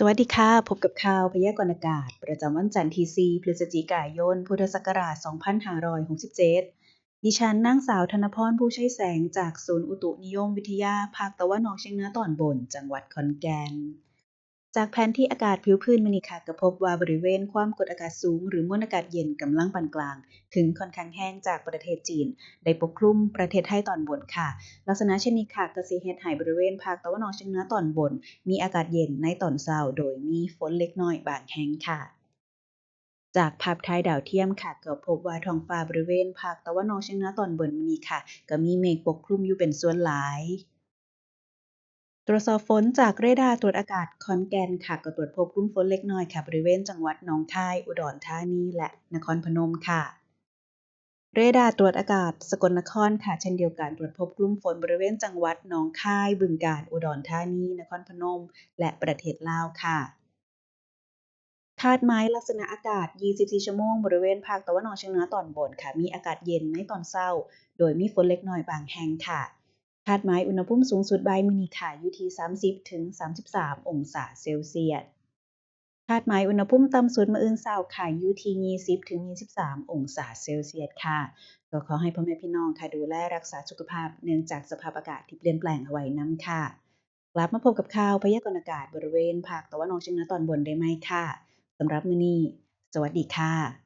สวัสดีค่ะ พบกับข่าวพยากรณ์อากาศ ประจำวันจันทร์ที่ 4 พฤศจิกายน พุทธศักราช 2567 ดิฉันนางสาวธนพรผู้ใช้แสงจากศูนย์อุตุนิยมวิทยา ภาคตะวันออกเฉียงเหนือตอนบน จังหวัดขอนแก่น จากแผนที่อากาศผิวพื้นมินิค่ะก็พบว่าบริเวณความกดอากาศสูง หรือมวลอากาศเย็นกำลังปานกลาง ถึงค่อนข้างแห้งจากประเทศจีน ได้ปกคลุมประเทศไทยตอนบนค่ะ ลักษณะเช่นนี้ค่ะก็สิเฮดให้บริเวณภาคตะวันออกเฉียงเหนือตอนบน มีอากาศเย็นในตอนเช้าโดยมีฝนเล็กน้อยบางแห่งค่ะจากภาพถ่ายดาวเทียมค่ะก็พบว่าท้องฟ้าบริเวณภาคตะวันออกเฉียงเหนือตอนบนมีค่ะ ก็มีเมฆปกคลุมอยู่เป็นส่วนหลาย ตรวจสอบฝนจากเรดาร์ตรวจอากาศขอนแก่นค่ะ ก็ตรวจพบกลุ่มฝนเล็กน้อยค่ะ บริเวณจังหวัดหนองคาย อุดรธานีและนครพนมค่ะ เรดาร์ตรวจอากาศสกลนครค่ะ เช่นเดียวกันตรวจพบกลุ่มฝนบริเวณจังหวัดหนองคาย บึงกาฬอุดรธานี นครพนม และประเทศลาวค่ะคาดหมายลักษณะอากาศ 24 ชั่วโมง บริเวณภาคตะวันออกเฉียงเหนือตอนบนค่ะ มีอากาศเย็นในตอนเช้า โดยมีฝนเล็กน้อยบางแห่งค่ะ คาดหมายอุณหภูมิสูงสุดบ่ายมื้อนี้ค่ะอยู่ที่ 30ถึง33 องศาเซลเซียส คาดหมายอุณหภูมิต่ำสุดมื้ออื่นเช้าค่ะอยู่ที่20ถึง23 องศาเซลเซียสค่ะ ก็ขอให้พ่อแม่พี่น้องค่ะดูแลรักษาสุขภาพเนื่องจากสภาพอากาศที่เปลี่ยนแปลงเอาไว้นํค่ะ กลับมาพบกับข่าวพยากรณ์อากาศบริเวณภาคตะวันออกเฉียงเหนือตอนบนได้ไหมค่ะสำหรับมื้อนี้ สวัสดีค่ะ